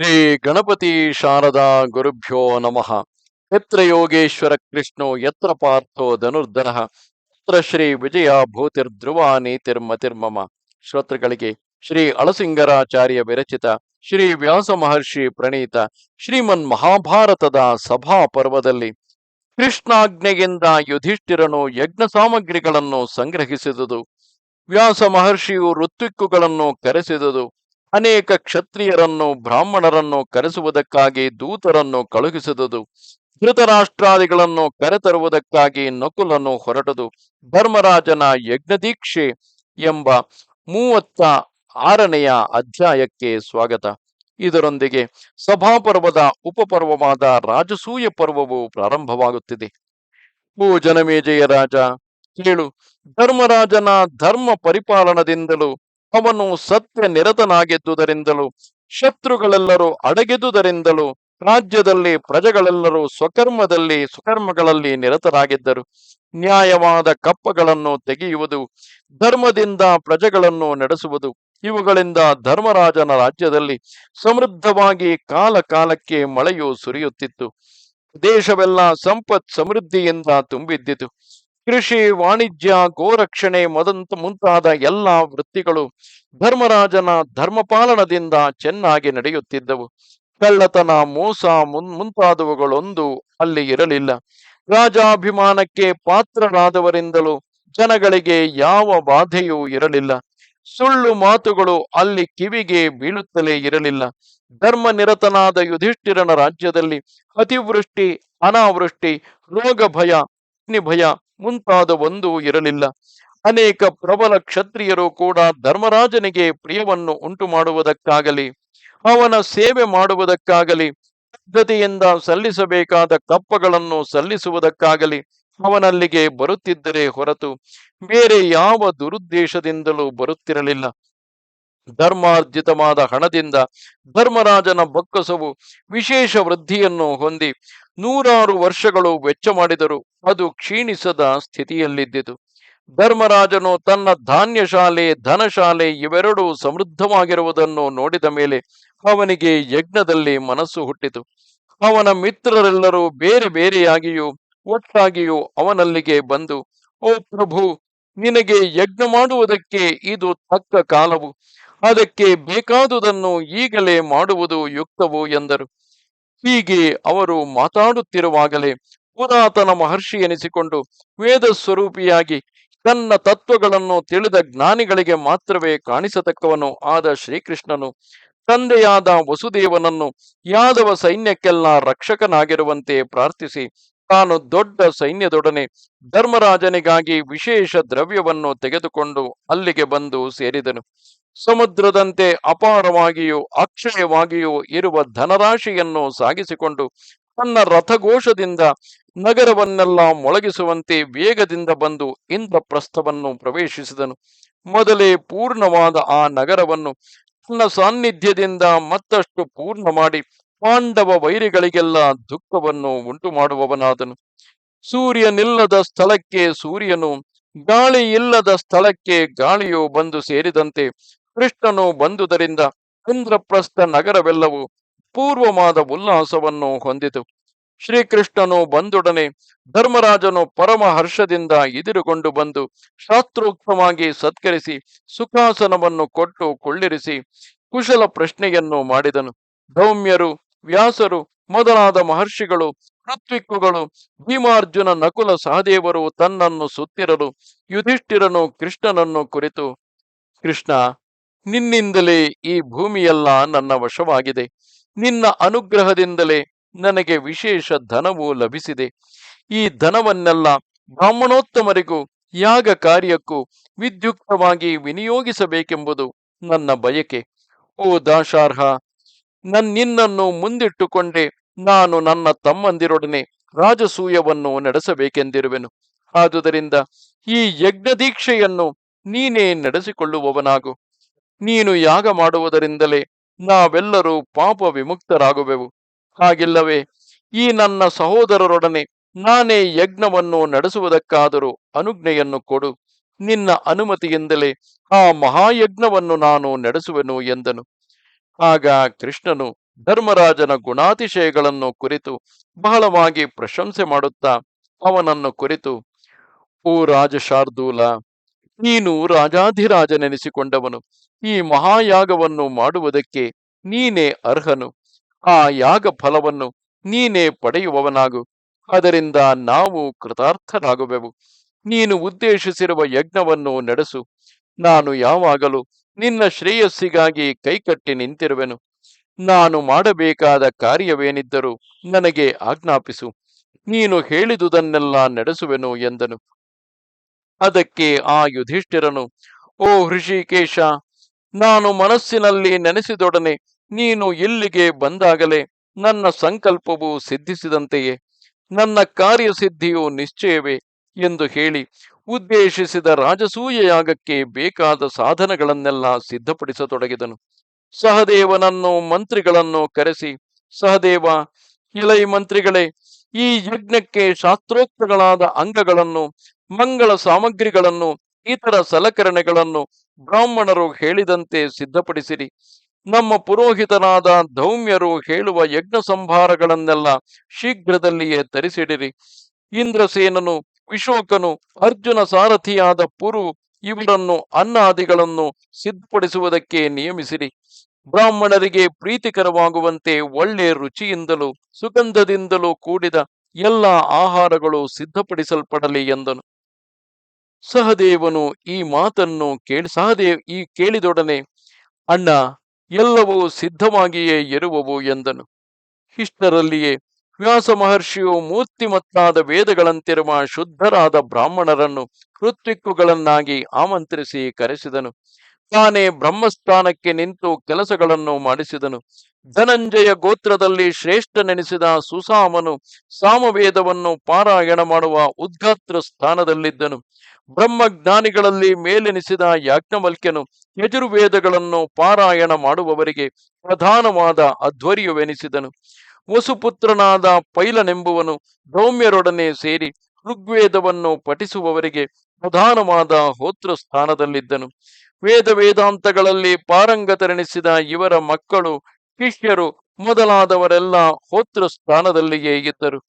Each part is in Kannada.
ಶ್ರೀ ಗಣಪತಿ ಶಾರದಾ ಗುರುಭ್ಯೋ ನಮಃ. ಯತ್ರ ಯೋಗೇಶ್ವರ ಕೃಷ್ಣೋ ಯತ್ರ ಪಾರ್ಥೋ ಧನುರ್ಧರ. ಯತ್ರ ಶ್ರೀ ವಿಜಯ ಭೂತಿರ್ಧ್ರುವ ನೀತಿರ್ಮತಿರ್ಮಮ ಶ್ರೋತೃಗಳಿಗೆ ಶ್ರೀ ಅಳಸಿಂಗರಾಚಾರ್ಯ ವಿರಚಿತ, ಶ್ರೀ ವ್ಯಾಸ ಮಹರ್ಷಿ ಪ್ರಣೀತ, ಶ್ರೀಮನ್ ಮಹಾಭಾರತದ ಸಭಾ ಪರ್ವದಲ್ಲಿ ಕೃಷ್ಣಾಜ್ಞೆಯಿಂದ ಯುಧಿಷ್ಠಿರನು ಯಜ್ಞ ಸಾಮಗ್ರಿಗಳನ್ನು ಸಂಗ್ರಹಿಸಿದುದು. ವ್ಯಾಸ ಮಹರ್ಷಿಯು ಋತ್ವಿಕ್ಕುಗಳನ್ನು ಕರೆಸಿದುದು. ಅನೇಕ ಕ್ಷತ್ರಿಯರನ್ನು, ಬ್ರಾಹ್ಮಣರನ್ನು ಕರೆಸುವುದಕ್ಕಾಗಿ, ದೂತರನ್ನು ಕಳುಹಿಸಿದುದು. ಧೃತರಾಷ್ಟ್ರಾದಿಗಳನ್ನು ಕರೆತರುವುದಕ್ಕಾಗಿ ನಕುಲನ್ನು ಹೊರಟದು. ಧರ್ಮರಾಜನ ಯಜ್ಞದೀಕ್ಷೆ ಎಂಬ ಮೂವತ್ತ ಆರನೆಯ ಅಧ್ಯಾಯಕ್ಕೆ ಸ್ವಾಗತ. ಇದರೊಂದಿಗೆ ಸಭಾಪರ್ವದ ಉಪಪರ್ವವಾದ ರಾಜಸೂಯ ಪರ್ವವು ಪ್ರಾರಂಭವಾಗುತ್ತಿದೆ. ಓ ಜನಮೇಜಯ ರಾಜ, ಕೇಳು. ಧರ್ಮರಾಜನ ಧರ್ಮ ಪರಿಪಾಲನದಿಂದಲೂ ಅವನು ಸತ್ಯ ನಿರತನಾಗಿದ್ದುದರಿಂದಲೂ ಶತ್ರುಗಳೆಲ್ಲರೂ ಅಡಗಿದುದರಿಂದಲೂ ರಾಜ್ಯದಲ್ಲಿ ಪ್ರಜೆಗಳೆಲ್ಲರೂ ಸ್ವಕರ್ಮದಲ್ಲಿ, ಸ್ವಕರ್ಮಗಳಲ್ಲಿ ನಿರತರಾಗಿದ್ದರು. ನ್ಯಾಯವಾದ ಕಪ್ಪಗಳನ್ನು ತೆಗೆಯುವುದು, ಧರ್ಮದಿಂದ ಪ್ರಜೆಗಳನ್ನು ನಡೆಸುವುದು, ಇವುಗಳಿಂದ ಧರ್ಮರಾಜನ ರಾಜ್ಯದಲ್ಲಿ ಸಮೃದ್ಧವಾಗಿ ಕಾಲ ಕಾಲಕ್ಕೆ ಮಳೆಯು ಸುರಿಯುತ್ತಿತ್ತು. ದೇಶವೆಲ್ಲ ಸಂಪತ್ ಸಮೃದ್ಧಿಯಿಂದ ತುಂಬಿದ್ದಿತು. ಕೃಷಿ, ವಾಣಿಜ್ಯ, ಗೋರಕ್ಷಣೆ ಮದಂತ ಮುಂತಾದ ಎಲ್ಲ ವೃತ್ತಿಗಳು ಧರ್ಮರಾಜನ ಧರ್ಮಪಾಲನದಿಂದ ಚೆನ್ನಾಗಿ ನಡೆಯುತ್ತಿದ್ದವು. ಕಳ್ಳತನ, ಮೋಸ ಮುನ್, ಮುಂತಾದವುಗಳೊಂದು ಅಲ್ಲಿ ಇರಲಿಲ್ಲ. ರಾಜಾಭಿಮಾನಕ್ಕೆ ಪಾತ್ರರಾದವರಿಂದಲೂ ಜನಗಳಿಗೆ ಯಾವ ಬಾಧೆಯೂ ಇರಲಿಲ್ಲ. ಸುಳ್ಳು ಮಾತುಗಳು ಅಲ್ಲಿ ಕಿವಿಗೆ ಬೀಳುತ್ತಲೇ ಇರಲಿಲ್ಲ. ಧರ್ಮ ನಿರತನಾದ ಯುಧಿಷ್ಠಿರನ ರಾಜ್ಯದಲ್ಲಿ ಅತಿವೃಷ್ಟಿ, ಅನಾವೃಷ್ಟಿ ರೋಗ ಭಯ ಭಯ ಮುಂತಾದ ಒಂದು ಇರಲಿಲ್ಲ. ಅನೇಕ ಪ್ರಬಲ ಕ್ಷತ್ರಿಯರು ಕೂಡ ಧರ್ಮರಾಜನಿಗೆ ಪ್ರಿಯವನ್ನು ಉಂಟು ಮಾಡುವುದಕ್ಕಾಗಲಿ ಅವನ ಸೇವೆ ಮಾಡುವುದಕ್ಕಾಗಲಿ ಪದ್ಧತಿಯಿಂದ ಸಲ್ಲಿಸಬೇಕಾದ ಕಪ್ಪಗಳನ್ನು ಸಲ್ಲಿಸುವುದಕ್ಕಾಗಲಿ ಅವನಲ್ಲಿಗೆ ಬರುತ್ತಿದ್ದರೆ ಹೊರತು ಬೇರೆ ಯಾವ ದುರುದ್ದೇಶದಿಂದಲೂ ಬರುತ್ತಿರಲಿಲ್ಲ. ಧರ್ಮಾರ್ಜಿತವಾದ ಹಣದಿಂದ ಧರ್ಮರಾಜನ ಬೊಕ್ಕಸವು ವಿಶೇಷ ವೃದ್ಧಿಯನ್ನು ಹೊಂದಿ ನೂರಾರು ವರ್ಷಗಳು ವೆಚ್ಚ ಮಾಡಿದರು ಅದು ಕ್ಷೀಣಿಸದ ಸ್ಥಿತಿಯಲ್ಲಿದ್ದಿತು. ಧರ್ಮರಾಜನು ತನ್ನ ಧಾನ್ಯಶಾಲೆ, ಧನಶಾಲೆ ಇವೆರಡೂ ಸಮೃದ್ಧವಾಗಿರುವುದನ್ನು ನೋಡಿದ ಮೇಲೆ ಅವನಿಗೆ ಯಜ್ಞದಲ್ಲಿ ಮನಸ್ಸು ಹುಟ್ಟಿತು. ಅವನ ಮಿತ್ರರೆಲ್ಲರೂ ಬೇರೆ ಬೇರೆಯಾಗಿಯೂ ಒಟ್ಟಾಗಿಯೂ ಅವನಲ್ಲಿಗೆ ಬಂದು, ಓ ಪ್ರಭು, ನಿನಗೆ ಯಜ್ಞ ಮಾಡುವುದಕ್ಕೆ ಇದು ತಕ್ಕ ಕಾಲವು. ಅದಕ್ಕೆ ಬೇಕಾದುದನ್ನು ಈಗಲೇ ಮಾಡುವುದು ಯುಕ್ತವು ಎಂದರು. ಹೀಗೆ ಅವರು ಮಾತಾಡುತ್ತಿರುವಾಗಲೇ ಪುರಾತನ ಮಹರ್ಷಿ ಎನಿಸಿಕೊಂಡು ವೇದ ಸ್ವರೂಪಿಯಾಗಿ ತನ್ನ ತತ್ವಗಳನ್ನು ತಿಳಿದ ಜ್ಞಾನಿಗಳಿಗೆ ಮಾತ್ರವೇ ಕಾಣಿಸತಕ್ಕವನು ಆದ ಶ್ರೀಕೃಷ್ಣನು. ತಂದೆಯಾದ ವಸುದೇವನನ್ನು ಯಾದವ ಸೈನ್ಯಕ್ಕೆಲ್ಲ ರಕ್ಷಕನಾಗಿರುವಂತೆ ಪ್ರಾರ್ಥಿಸಿ ತಾನು ದೊಡ್ಡ ಸೈನ್ಯದೊಡನೆ ಧರ್ಮರಾಜನಿಗಾಗಿ ವಿಶೇಷ ದ್ರವ್ಯವನ್ನು ತೆಗೆದುಕೊಂಡು ಅಲ್ಲಿಗೆ ಬಂದು ಸೇರಿದನು. ಸಮುದ್ರದಂತೆ ಅಪಾರವಾಗಿಯೂ ಅಕ್ಷಯವಾಗಿಯೂ ಇರುವ ಧನರಾಶಿಯನ್ನು ಸಾಗಿಸಿಕೊಂಡು ತನ್ನ ರಥಘೋಷದಿಂದ ನಗರವನ್ನೆಲ್ಲ ಮೊಳಗಿಸುವಂತೆ ವೇಗದಿಂದ ಬಂದು ಇಂದ್ರಪ್ರಸ್ಥವನ್ನು ಪ್ರವೇಶಿಸಿದನು. ಮೊದಲೇ ಪೂರ್ಣವಾದ ಆ ನಗರವನ್ನು ತನ್ನ ಸಾನ್ನಿಧ್ಯದಿಂದ ಮತ್ತಷ್ಟು ಪೂರ್ಣ ಮಾಡಿ ಪಾಂಡವ ವೈರಿಗಳಿಗೆಲ್ಲ ದುಃಖವನ್ನು ಉಂಟು ಮಾಡುವವನಾದನು ಸೂರ್ಯನಿಲ್ಲದ ಸ್ಥಳಕ್ಕೆ ಸೂರ್ಯನು ಗಾಳಿ ಇಲ್ಲದ ಸ್ಥಳಕ್ಕೆ ಗಾಳಿಯು ಬಂದು ಸೇರಿದಂತೆ ಕೃಷ್ಣನು ಬಂದುದರಿಂದ ಇಂದ್ರಪ್ರಸ್ಥ ನಗರವೆಲ್ಲವೂ ಪೂರ್ವವಾದ ಉಲ್ಲಾಸವನ್ನು ಹೊಂದಿತು. ಶ್ರೀಕೃಷ್ಣನು ಬಂದೊಡನೆ ಧರ್ಮರಾಜನು ಪರಮ ಹರ್ಷದಿಂದ ಬಂದು ಶಾಸ್ತ್ರೋಕ್ತವಾಗಿ ಸತ್ಕರಿಸಿ ಸುಖಾಸನವನ್ನು ಕೊಟ್ಟು ಕೊಳ್ಳಿರಿಸಿ ಕುಶಲ ಪ್ರಶ್ನೆಯನ್ನು ಮಾಡಿದನು. ಧೌಮ್ಯರು, ವ್ಯಾಸರು, ಮೊದಲಾದ ಮಹರ್ಷಿಗಳು, ಋತ್ವಿಕ್ಕುಗಳು, ಭೀಮಾರ್ಜುನ ನಕುಲ ಸಹದೇವರು ತನ್ನನ್ನು ಸುತ್ತಿರಲು ಯುಧಿಷ್ಠಿರನು ಕೃಷ್ಣನನ್ನು ಕುರಿತು, ಕೃಷ್ಣ ನಿನ್ನಿಂದಲೇ ಈ ಭೂಮಿಯೆಲ್ಲ ನನ್ನ ವಶವಾಗಿದೆ. ನಿನ್ನ ಅನುಗ್ರಹದಿಂದಲೇ ನನಗೆ ವಿಶೇಷ ಧನವು ಲಭಿಸಿದೆ. ಈ ಧನವನ್ನೆಲ್ಲ ಬ್ರಾಹ್ಮಣೋತ್ತಮರಿಗೂ ಯಾಗ ಕಾರ್ಯಕ್ಕೂ ವಿದ್ಯುಕ್ತವಾಗಿ ವಿನಿಯೋಗಿಸಬೇಕೆಂಬುದು ನನ್ನ ಬಯಕೆ. ಓ ದಾಶಾರ್ಹ, ನನ್ ನಿನ್ನನ್ನು ಮುಂದಿಟ್ಟುಕೊಂಡೇ ನಾನು ನನ್ನ ತಮ್ಮಂದಿರೊಡನೆ ರಾಜಸೂಯವನ್ನು ನಡೆಸಬೇಕೆಂದಿರುವೆನು. ಆದುದರಿಂದ ಈ ಯಜ್ಞ ದೀಕ್ಷೆಯನ್ನು ನೀನೇ ನಡೆಸಿಕೊಳ್ಳುವವನಾಗು. ನೀನು ಯಾಗ ಮಾಡುವುದರಿಂದಲೇ ನಾವೆಲ್ಲರೂ ಪಾಪ ವಿಮುಕ್ತರಾಗುವೆವು. ಹಾಗಿಲ್ಲವೇ, ಈ ನನ್ನ ಸಹೋದರರೊಡನೆ ನಾನೇ ಯಜ್ಞವನ್ನು ನಡೆಸುವುದಕ್ಕಾದರೂ ಅನುಜ್ಞೆಯನ್ನು ಕೊಡು. ನಿನ್ನ ಅನುಮತಿಯಿಂದಲೇ ಆ ಮಹಾಯಜ್ಞವನ್ನು ನಾನು ನಡೆಸುವೆನು ಎಂದನು. ಆಗ ಕೃಷ್ಣನು ಧರ್ಮರಾಜನ ಗುಣಾತಿಶಯಗಳನ್ನು ಕುರಿತು ಬಹಳವಾಗಿ ಪ್ರಶಂಸೆ ಮಾಡುತ್ತಾ ಅವನನ್ನು ಕುರಿತು, ಓ ರಾಜ ಶಾರ್ದೂಲ ನೀನು ರಾಜಾಧಿರಾಜನೆನಿಸಿಕೊಂಡವನು. ಈ ಮಹಾಯಾಗವನ್ನು ಮಾಡುವುದಕ್ಕೆ ನೀನೇ ಅರ್ಹನು. ಆ ಯಾಗ ಫಲವನ್ನು ನೀನೇ ಪಡೆಯುವವನಾಗು. ಅದರಿಂದ ನಾವು ಕೃತಾರ್ಥರಾಗುವೆವು. ನೀನು ಉದ್ದೇಶಿಸಿರುವ ಯಜ್ಞವನ್ನು ನಡೆಸು. ನಾನು ಯಾವಾಗಲೂ ನಿನ್ನ ಶ್ರೇಯಸ್ಸಿಗಾಗಿ ಕೈಕಟ್ಟಿ ನಿಂತಿರುವೆನು. ನಾನು ಮಾಡಬೇಕಾದ ಕಾರ್ಯವೇನಿದ್ದರೂ ನನಗೆ ಆಜ್ಞಾಪಿಸು. ನೀನು ಹೇಳಿದುದನ್ನೆಲ್ಲ ನಡೆಸುವೆನು ಎಂದನು. ಅದಕ್ಕೆ ಆ ಯುಧಿಷ್ಠಿರನು, ಓ ಹೃಷಿಕೇಶ, ನಾನು ಮನಸ್ಸಿನಲ್ಲಿ ನೆನೆಸಿದೊಡನೆ ನೀನು ಇಲ್ಲಿಗೆ ಬಂದಾಗಲೇ ನನ್ನ ಸಂಕಲ್ಪವು ಸಿದ್ಧಿಸಿದಂತೆಯೇ, ನನ್ನ ಕಾರ್ಯಸಿದ್ಧಿಯು ನಿಶ್ಚಯವೇ? ಎಂದು ಹೇಳಿ ಉದ್ದೇಶಿಸಿದ ರಾಜಸೂಯ ಯಾಗಕ್ಕೆ ಬೇಕಾದ ಸಾಧನಗಳನ್ನೆಲ್ಲ ಸಿದ್ಧಪಡಿಸತೊಡಗಿದನು. ಸಹದೇವನನ್ನು ಮಂತ್ರಿಗಳನ್ನು ಕರೆಸಿ, ಸಹದೇವ, ಇಲೈ ಮಂತ್ರಿಗಳೇ ಈ ಯಜ್ಞಕ್ಕೆ ಶಾಸ್ತ್ರೋಕ್ತಗಳಾದ ಅಂಗಗಳನ್ನು, ಮಂಗಳ ಸಾಮಗ್ರಿಗಳನ್ನು, ಇತರ ಸಲಕರಣೆಗಳನ್ನು ಬ್ರಾಹ್ಮಣರು ಹೇಳಿದಂತೆ ಸಿದ್ಧಪಡಿಸಿರಿ. ನಮ್ಮ ಪುರೋಹಿತನಾದ ಧೌಮ್ಯರು ಹೇಳುವ ಯಜ್ಞ ಸಂಭಾರಗಳನ್ನೆಲ್ಲ ಶೀಘ್ರದಲ್ಲಿಯೇ ತರಿಸಿಡಿರಿ. ಇಂದ್ರಸೇನನು, ವಿಶೋಕನು, ಅರ್ಜುನ ಸಾರಥಿಯಾದ ಪುರು ಇವರನ್ನು ಅನ್ನಾದಿಗಳನ್ನು ಸಿದ್ಧಪಡಿಸುವುದಕ್ಕೆ ನಿಯಮಿಸಿರಿ. ಬ್ರಾಹ್ಮಣರಿಗೆ ಪ್ರೀತಿಕರವಾಗುವಂತೆ ಒಳ್ಳೆ ರುಚಿಯಿಂದಲೂ ಸುಗಂಧದಿಂದಲೂ ಕೂಡಿದ ಎಲ್ಲ ಆಹಾರಗಳು ಸಿದ್ಧಪಡಿಸಲ್ಪಡಲಿ ಎಂದನು. ಸಹದೇವನು ಈ ಮಾತನ್ನು ಕೇಳಿ, ಸಹದೇವ್ ಈ ಕೇಳಿದೊಡನೆ, ಅಣ್ಣ, ಎಲ್ಲವೂ ಸಿದ್ಧವಾಗಿಯೇ ಇರುವವು ಎಂದನು. ಇಷ್ಟರಲ್ಲಿಯೇ ವ್ಯಾಸ ಮಹರ್ಷಿಯು ಮೂರ್ತಿಮತ್ತಾದ ವೇದಗಳಂತಿರುವ ಶುದ್ಧರಾದ ಬ್ರಾಹ್ಮಣರನ್ನು ಋತ್ವಿಕ್ಕುಗಳನ್ನಾಗಿ ಆಮಂತ್ರಿಸಿ ಕರೆಸಿದನು. ತಾನೇ ಬ್ರಹ್ಮಸ್ಥಾನಕ್ಕೆ ನಿಂತು ಕೆಲಸಗಳನ್ನು ಮಾಡಿಸಿದನು. ಧನಂಜಯ ಗೋತ್ರದಲ್ಲಿ ಶ್ರೇಷ್ಠನೆನಿಸಿದ ಸುಸಾಮನು ಸಾಮವೇದವನ್ನು ಪಾರಾಯಣ ಮಾಡುವ ಉದ್ಗಾತ್ರ ಸ್ಥಾನದಲ್ಲಿದ್ದನು. ಬ್ರಹ್ಮಜ್ಞಾನಿಗಳಲ್ಲಿ ಮೇಲೆನಿಸಿದ ಯಾಜ್ಞವಲ್ಕ್ಯನು ಯಜುರ್ವೇದಗಳನ್ನು ಪಾರಾಯಣ ಮಾಡುವವರಿಗೆ ಪ್ರಧಾನವಾದ ಅಧ್ವರ್ಯವೆನಿಸಿದನು. ವಸುಪುತ್ರನಾದ ಪೈಲನೆಂಬುವನು ಧೌಮ್ಯರೊಡನೆ ಸೇರಿ ಋಗ್ವೇದವನ್ನು ಪಠಿಸುವವರಿಗೆ ಪ್ರಧಾನವಾದ ಹೋತ್ರ ಸ್ಥಾನದಲ್ಲಿದ್ದನು ವೇದ ವೇದಾಂತಗಳಲ್ಲಿ ಪಾರಂಗತರೆನಿಸಿದ ಇವರ ಮಕ್ಕಳು, ಶಿಷ್ಯರು ಮೊದಲಾದವರೆಲ್ಲ ಹೋತೃ ಸ್ಥಾನದಲ್ಲಿಯೇ ಇದ್ದರು.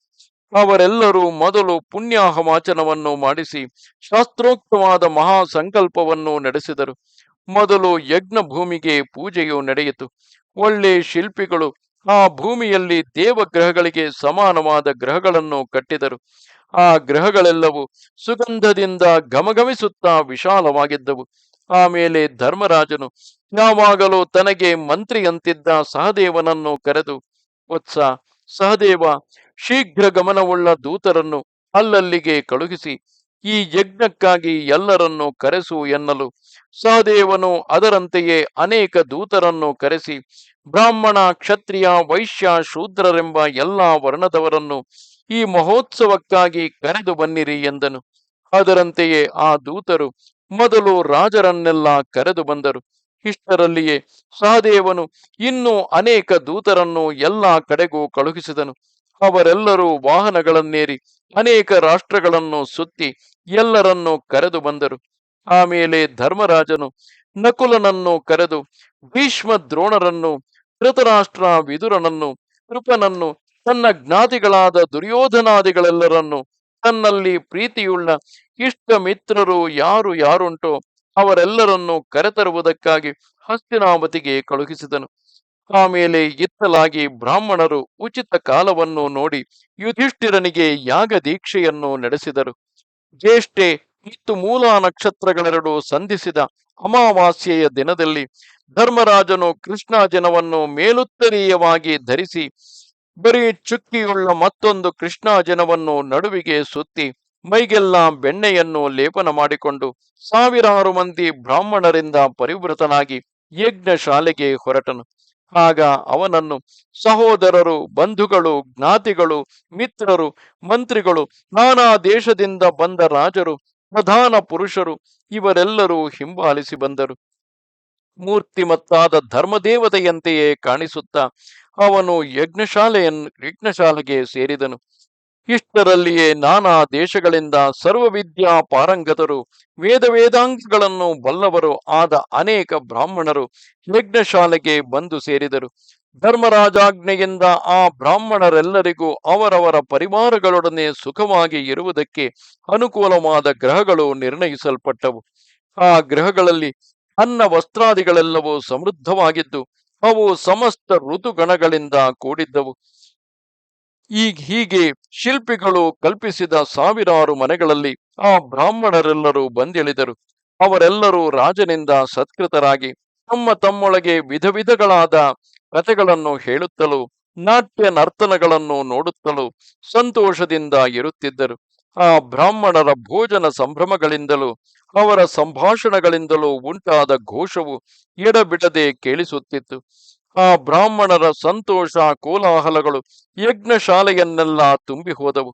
ಅವರೆಲ್ಲರೂ ಮೊದಲು ಪುಣ್ಯಾಹವಾಚನವನ್ನು ಮಾಡಿಸಿ ಶಾಸ್ತ್ರೋಕ್ತವಾದ ಮಹಾ ಸಂಕಲ್ಪವನ್ನು ನಡೆಸಿದರು. ಮೊದಲು ಯಜ್ಞ ಭೂಮಿಗೆ ಪೂಜೆಯು ನಡೆಯಿತು. ಒಳ್ಳೆ ಶಿಲ್ಪಿಗಳು ಆ ಭೂಮಿಯಲ್ಲಿ ದೇವಗ್ರಹಗಳಿಗೆ ಸಮಾನವಾದ ಗ್ರಹಗಳನ್ನು ಕಟ್ಟಿದರು. ಆ ಗ್ರಹಗಳೆಲ್ಲವೂ ಸುಗಂಧದಿಂದ ಘಮಘಮಿಸುತ್ತಾ ವಿಶಾಲವಾಗಿದ್ದವು. ಆಮೇಲೆ ಧರ್ಮರಾಜನು ಯಾವಾಗಲೂ ತನಗೆ ಮಂತ್ರಿಯಂತಿದ್ದ ಸಹದೇವನನ್ನು ಕರೆದು ವತ್ಸ, ಸಹದೇವ, ಶೀಘ್ರ ಗಮನವುಳ್ಳ ದೂತರನ್ನು ಅಲ್ಲಲ್ಲಿಗೆ ಕಳುಹಿಸಿ, ಈ ಯಜ್ಞಕ್ಕಾಗಿ ಎಲ್ಲರನ್ನು ಕರೆಸು ಎನ್ನಲು ಸಹದೇವನು ಅದರಂತೆಯೇ ಅನೇಕ ದೂತರನ್ನು ಕರೆಸಿ, ಬ್ರಾಹ್ಮಣ, ಕ್ಷತ್ರಿಯ, ವೈಶ್ಯ, ಶೂದ್ರರೆಂಬ ಎಲ್ಲಾ ವರ್ಣದವರನ್ನು ಈ ಮಹೋತ್ಸವಕ್ಕಾಗಿ ಕರೆದು ಬನ್ನಿರಿ ಎಂದನು. ಅದರಂತೆಯೇ ಆ ದೂತರು ಮೊದಲು ರಾಜರನ್ನೆಲ್ಲ ಕರೆದು ಬಂದರು. ಇಷ್ಟರಲ್ಲಿಯೇ ಸಹದೇವನು ಇನ್ನೂ ಅನೇಕ ದೂತರನ್ನು ಎಲ್ಲ ಕಡೆಗೂ ಕಳುಹಿಸಿದನು. ಅವರೆಲ್ಲರೂ ವಾಹನಗಳನ್ನೇರಿ ಅನೇಕ ರಾಷ್ಟ್ರಗಳನ್ನು ಸುತ್ತಿ ಎಲ್ಲರನ್ನು ಕರೆದು ಬಂದರು. ಆಮೇಲೆ ಧರ್ಮರಾಜನು ನಕುಲನನ್ನು ಕರೆದು ಭೀಷ್ಮ ದ್ರೋಣರನ್ನು ಧೃತರಾಷ್ಟ್ರ ವಿದುರನನ್ನು ಕೃಪನನ್ನು ತನ್ನ ಜ್ಞಾತಿಗಳಾದ ದುರ್ಯೋಧನಾದಿಗಳೆಲ್ಲರನ್ನು ತನ್ನಲ್ಲಿ ಪ್ರೀತಿಯುಳ್ಳ ಇಷ್ಟ ಮಿತ್ರರು ಯಾರು ಯಾರುಂಟೋ ಅವರೆಲ್ಲರನ್ನು ಕರೆತರುವುದಕ್ಕಾಗಿ ಹಸ್ತಿನಾವತಿಗೆ ಕಳುಹಿಸಿದನು. ಆಮೇಲೆ ಇತ್ತಲಾಗಿ ಬ್ರಾಹ್ಮಣರು ಉಚಿತ ಕಾಲವನ್ನು ನೋಡಿ ಯುಧಿಷ್ಠಿರನಿಗೆ ಯಾಗ ದೀಕ್ಷೆಯನ್ನು ನಡೆಸಿದರು. ಜ್ಯೇಷ್ಠೆ ಮತ್ತು ಮೂಲ ನಕ್ಷತ್ರಗಳೆರಡು ಸಂಧಿಸಿದ ಅಮಾವಾಸ್ಯೆಯ ದಿನದಲ್ಲಿ ಧರ್ಮರಾಜನು ಕೃಷ್ಣ ಜನವನ್ನು ಮೇಲುತ್ತರೀಯವಾಗಿ ಧರಿಸಿ, ಬರೀ ಚುಕ್ಕಿಯುಳ್ಳ ಮತ್ತೊಂದು ಕೃಷ್ಣ ಜನವನ್ನು ನಡುವಿಗೆ ಸುತ್ತಿ ಮೈಗೆಲ್ಲ ಬೆಣ್ಣೆಯನ್ನು ಲೇಪನ ಮಾಡಿಕೊಂಡು ಸಾವಿರಾರು ಮಂದಿ ಬ್ರಾಹ್ಮಣರಿಂದ ಪರಿವೃತನಾಗಿ ಯಜ್ಞ ಶಾಲೆಗೆ ಹೊರಟನು. ಆಗ ಅವನನ್ನು ಸಹೋದರರು, ಬಂಧುಗಳು, ಜ್ಞಾತಿಗಳು, ಮಿತ್ರರು, ಮಂತ್ರಿಗಳು, ನಾನಾ ದೇಶದಿಂದ ಬಂದ ರಾಜರು, ಪ್ರಧಾನ ಪುರುಷರು ಇವರೆಲ್ಲರೂ ಹಿಂಬಾಲಿಸಿ ಬಂದರು. ಮೂರ್ತಿಮತ್ತಾದ ಧರ್ಮದೇವತೆಯಂತೆಯೇ ಕಾಣಿಸುತ್ತಾ ಅವನು ಯಜ್ಞಶಾಲೆಯನ್ನು ಯಜ್ಞಶಾಲೆಗೆ ಸೇರಿದನು. ಇಷ್ಟರಲ್ಲಿಯೇ ನಾನಾ ದೇಶಗಳಿಂದ ಸರ್ವವಿದ್ಯಾ ಪಾರಂಗತರು ವೇದ ವೇದಾಂಗಗಳನ್ನು ಬಲ್ಲವರು ಆದ ಅನೇಕ ಬ್ರಾಹ್ಮಣರು ಯಜ್ಞಶಾಲೆಗೆ ಬಂದು ಸೇರಿದರು. ಧರ್ಮರಾಜಾಜ್ಞೆಯಿಂದ ಆ ಬ್ರಾಹ್ಮಣರೆಲ್ಲರಿಗೂ ಅವರವರ ಪರಿವಾರಗಳೊಡನೆ ಸುಖವಾಗಿ ಇರುವುದಕ್ಕೆ ಅನುಕೂಲವಾದ ಗ್ರಹಗಳು ನಿರ್ಣಯಿಸಲ್ಪಟ್ಟವು. ಆ ಗ್ರಹಗಳಲ್ಲಿ ಅನ್ನ ವಸ್ತ್ರಾದಿಗಳೆಲ್ಲವೂ ಸಮೃದ್ಧವಾಗಿದ್ದು, ಅವು ಸಮಸ್ತ ಋತುಗಣಗಳಿಂದ ಕೂಡಿದ್ದವು. ಈಗ ಹೀಗೆ ಶಿಲ್ಪಿಗಳು ಕಲ್ಪಿಸಿದ ಸಾವಿರಾರು ಮನೆಗಳಲ್ಲಿ ಆ ಬ್ರಾಹ್ಮಣರೆಲ್ಲರೂ ಬಂದಿಳಿದರು. ಅವರೆಲ್ಲರೂ ರಾಜನಿಂದ ಸತ್ಕೃತರಾಗಿ ತಮ್ಮ ತಮ್ಮೊಳಗೆ ವಿಧ ವಿಧಗಳಾದ ಕಥೆಗಳನ್ನು ಹೇಳುತ್ತಲೂ ನಾಟ್ಯ ನರ್ತನಗಳನ್ನು ನೋಡುತ್ತಲೂ ಸಂತೋಷದಿಂದ ಇರುತ್ತಿದ್ದರು. ಆ ಬ್ರಾಹ್ಮಣರ ಭೋಜನ ಸಂಭ್ರಮಗಳಿಂದಲೂ ಅವರ ಸಂಭಾಷಣಗಳಿಂದಲೂ ಉಂಟಾದ ಘೋಷವು ಎಡಬಿಡದೆ ಕೇಳಿಸುತ್ತಿತ್ತು. ಆ ಬ್ರಾಹ್ಮಣರ ಸಂತೋಷ, ಕೋಲಾಹಲಗಳು ಯಜ್ಞಶಾಲೆಯನ್ನೆಲ್ಲ ತುಂಬಿ ಹೋದವು.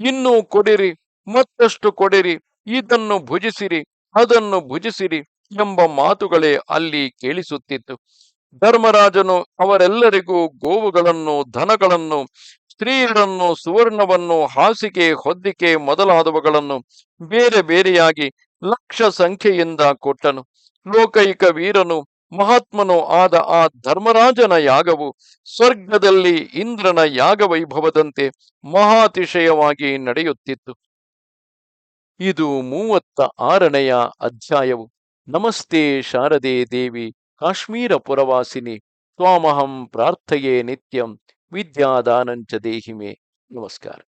ಇನ್ನೂ ಕೊಡಿರಿ, ಮತ್ತಷ್ಟು ಕೊಡಿರಿ, ಇದನ್ನು ಭುಜಿಸಿರಿ, ಅದನ್ನು ಭುಜಿಸಿರಿ ಎಂಬ ಮಾತುಗಳೇ ಅಲ್ಲಿ ಕೇಳಿಸುತ್ತಿತ್ತು. ಧರ್ಮರಾಜನು ಅವರೆಲ್ಲರಿಗೂ ಗೋವುಗಳನ್ನು, ಧನಗಳನ್ನು ಸ್ತ್ರೀಯರನ್ನು ಸುವರ್ಣವನ್ನು, ಹಾಸಿಗೆ ಹೊದ್ದಿಕೆ ಮೊದಲಾದವುಗಳನ್ನು ಬೇರೆ ಬೇರೆಯಾಗಿ ಲಕ್ಷ ಸಂಖ್ಯೆಯಿಂದ ಕೊಟ್ಟನು. ಲೋಕೈಕ ವೀರನು ಮಹಾತ್ಮನು ಆದ ಆ ಧರ್ಮರಾಜನ ಯಾಗವು ಸ್ವರ್ಗದಲ್ಲಿ ಇಂದ್ರನ ಯಾಗವೈಭವದಂತೆ ಮಹಾತಿಶಯವಾಗಿ ನಡೆಯುತ್ತಿತ್ತು. ಇದು ಮೂವತ್ತ ಆರನೆಯ ಅಧ್ಯಾಯವು. ನಮಸ್ತೆ ಶಾರದೆ ದೇವಿ ಕಾಶ್ಮೀರ ಪುರವಾಸಿನಿ, ತ್ವಾಮಹಂ ಪ್ರಾರ್ಥೆಯೇ ನಿತ್ಯಂ ವಿದ್ಯಾದಾನಂಚ ದೇಹಿಮೆ. ನಮಸ್ಕಾರ.